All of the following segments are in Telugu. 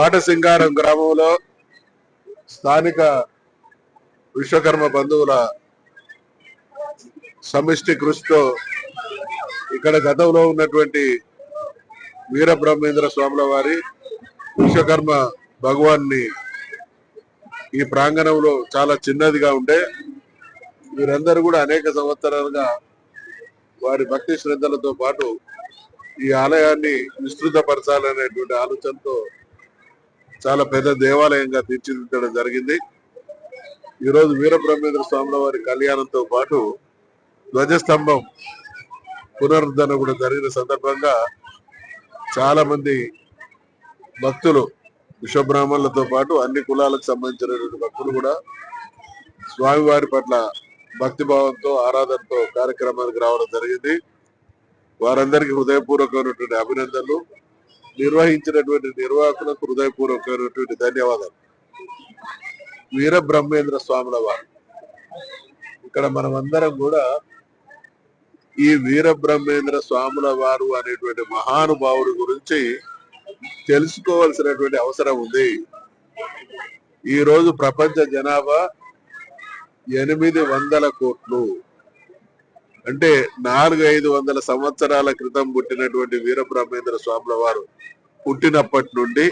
బాటసింగారం గ్రామంలో స్థానిక విశ్వకర్మ బంధువుల సమిష్టి కృషితో ఇక్కడ గతంలో ఉన్నటువంటి వీరబ్రహ్మేంద్ర స్వాముల వారి విశ్వకర్మ భగవాన్ని ఈ ప్రాంగణంలో చాలా చిన్నదిగా ఉండే వీరందరూ కూడా అనేక సంవత్సరాలుగా వారి భక్తి శ్రద్ధలతో పాటు ఈ ఆలయాన్ని విస్తృతపరచాలనేటువంటి ఆలోచనతో చాలా పెద్ద దేవాలయంగా తీర్చిదిద్దడం జరిగింది. ఈరోజు వీరబ్రహ్మేంద్ర స్వాముల వారి కళ్యాణంతో పాటు ధ్వజస్తంభం పునరుద్ధరణ కూడా జరిగిన సందర్భంగా చాలా మంది భక్తులు విశ్వబ్రాహ్మణులతో పాటు అన్ని కులాలకు సంబంధించినటువంటి భక్తులు కూడా స్వామివారి పట్ల భక్తి భావంతో ఆరాధనతో కార్యక్రమానికి రావడం జరిగింది. వారందరికీ హృదయపూర్వకమైనటువంటి అభినందనలు. నిర్వహించినటువంటి నిర్వాహకులకు హృదయపూర్వకమైనటువంటి ధన్యవాదాలు. వీర బ్రహ్మేంద్ర స్వాముల వారు. ఇక్కడ మనమందరం కూడా ఈ వీర బ్రహ్మేంద్ర స్వాముల వారు అనేటువంటి మహానుభావుడి గురించి తెలుసుకోవాల్సినటువంటి అవసరం ఉంది. ఈ రోజు ప్రపంచ జనాభా ఎనిమిది వందల కోట్లు. అంటే నాలుగు ఐదు వందల సంవత్సరాల క్రితం పుట్టినటువంటి వీరబ్రహ్మేంద్ర స్వాముల వారు పుట్టినప్పటి నుండి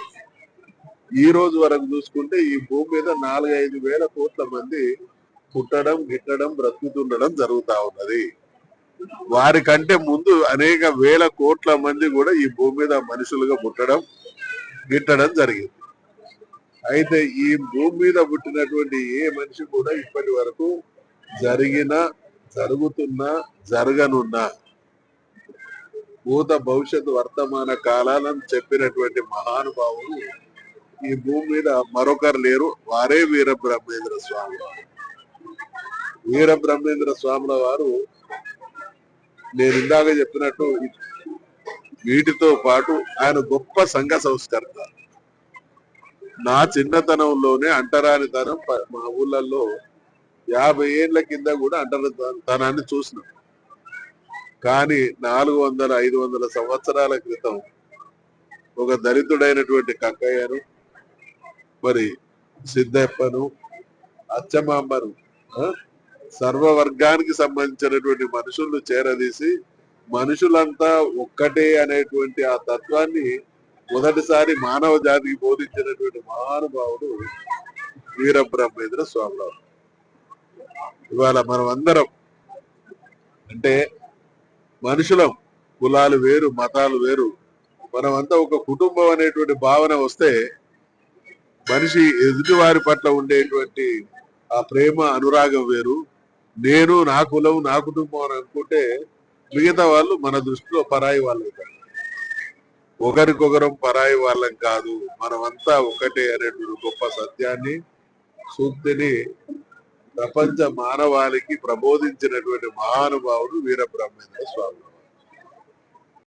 ఈ రోజు వరకు చూసుకుంటే ఈ భూమి మీద నాలుగు ఐదు వేల కోట్ల మంది పుట్టడం గిట్టడం బ్రతుకుతుండడం జరుగుతా ఉన్నది. వారి కంటే ముందు అనేక వేల కోట్ల మంది కూడా ఈ భూమి మీద మనుషులుగా పుట్టడం గిట్టడం జరిగింది. అయితే ఈ భూమి మీద పుట్టినటువంటి ఏ మనిషి కూడా ఇప్పటి వరకు జరిగిన జరుగుతున్న జరగనున్న భూత భవిష్యత్తు వర్తమాన కాలాలను చెప్పినటువంటి మహానుభావులు ఈ భూమి మీద మరొకరు లేరు. వారే వీర బ్రహ్మేంద్ర స్వామి వారు వీర బ్రహ్మేంద్ర స్వాముల వారు నేను ఇందాక చెప్పినట్టు వీటితో పాటు ఆయన గొప్ప సంఘ సంస్కర్త. నా చిన్నతనంలోనే అంటరానితనం మా ఊళ్ళల్లో యాభై ఏళ్ళ కింద కూడా అంటరానితనాన్ని చూసినాం. కానీ నాలుగు వందల ఐదు వందల సంవత్సరాల క్రితం ఒక దళితుడైనటువంటి కక్కయ్యను మరి సిద్ధప్పను అచ్చమాంబను సర్వవర్గానికి సంబంధించినటువంటి మనుషులను చేరదీసి మనుషులంతా ఒక్కటే అనేటువంటి ఆ తత్వాన్ని మొదటిసారి మానవ జాతికి బోధించినటువంటి మహానుభావుడు వీరబ్రహ్మేంద్ర స్వామిరావు ఇవాళ మనం అందరం అంటే మనుషులం కులాలు వేరు మతాలు వేరు. మనమంతా ఒక కుటుంబం అనేటువంటి భావన వస్తే మనిషి ఎదుటివారి పట్ల ఉండేటువంటి ఆ ప్రేమ అనురాగం వేరు. నేను నా కులం నా కుటుంబం అని అనుకుంటే మిగతా వాళ్ళు మన దృష్టిలో పరాయి వాళ్ళు ఒకరికొకరం పరాయి వాళ్ళం కాదు. మనమంతా ఒకటే అనేటువంటి గొప్ప సత్యాన్ని సూక్తిని ప్రపంచ మానవాళికి ప్రబోధించినటువంటి మహానుభావుడు వీరబ్రహ్మేంద్ర స్వామి.